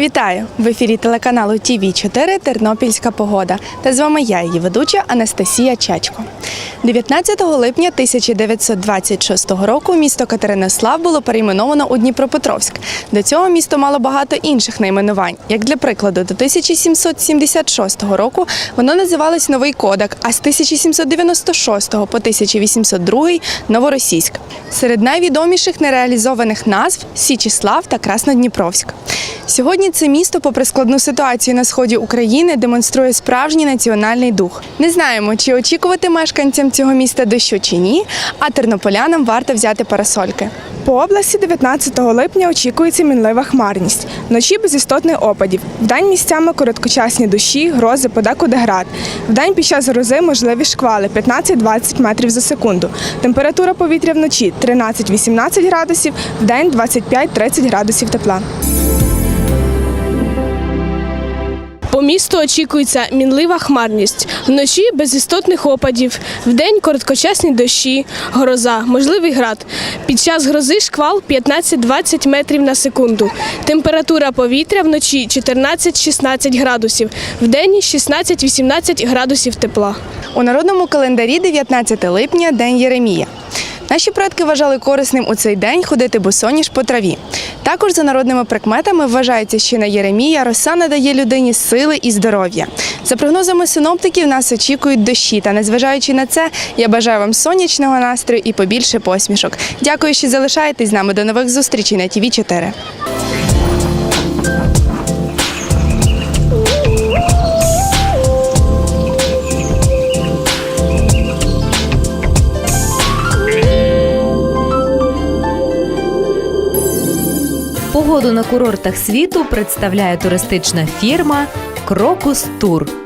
Вітаю! В ефірі телеканалу ТВ 4 Тернопільська погода. Та з вами я, її ведуча Анастасія Чачко. 19 липня 1926 року місто Катеринослав було перейменовано у Дніпропетровськ. До цього місто мало багато інших найменувань. Як для прикладу, до 1776 року воно називалось Новий Кодак, а з 1796 по 1802 Новоросійськ. Серед найвідоміших нереалізованих назв Січіслав та Краснодніпровськ. Сьогодні це місто, попри складну ситуацію на сході України, демонструє справжній національний дух. Не знаємо, чи очікувати мешканцям цього міста дощу чи ні, а тернополянам варто взяти парасольки. По області 19 липня очікується мінлива хмарність. Вночі без істотних опадів. Вдень місцями короткочасні дощі, грози, подекуди град. Вдень під час грози можливі шквали 15-20 метрів за секунду. Температура повітря вночі 13-18 градусів, вдень 25-30 градусів тепла. По місту очікується мінлива хмарність. Вночі без істотних опадів, вдень короткочасні дощі, гроза, можливий град. Під час грози шквал 15-20 метрів на секунду. Температура повітря вночі 14-16 градусів, вдень 16-18 градусів тепла. У народному календарі 19 липня День Єремія. Наші предки вважали корисним у цей день ходити босоніж по траві. Також за народними прикметами вважається, що на Єремія роса надає людині сили і здоров'я. За прогнозами синоптиків, нас очікують дощі. Та незважаючи на це, я бажаю вам сонячного настрою і побільше посмішок. Дякую, що залишаєтесь з нами. До нових зустрічей на ТВ 4 Погоду на курортах світу представляє туристична фірма Крокус Тур.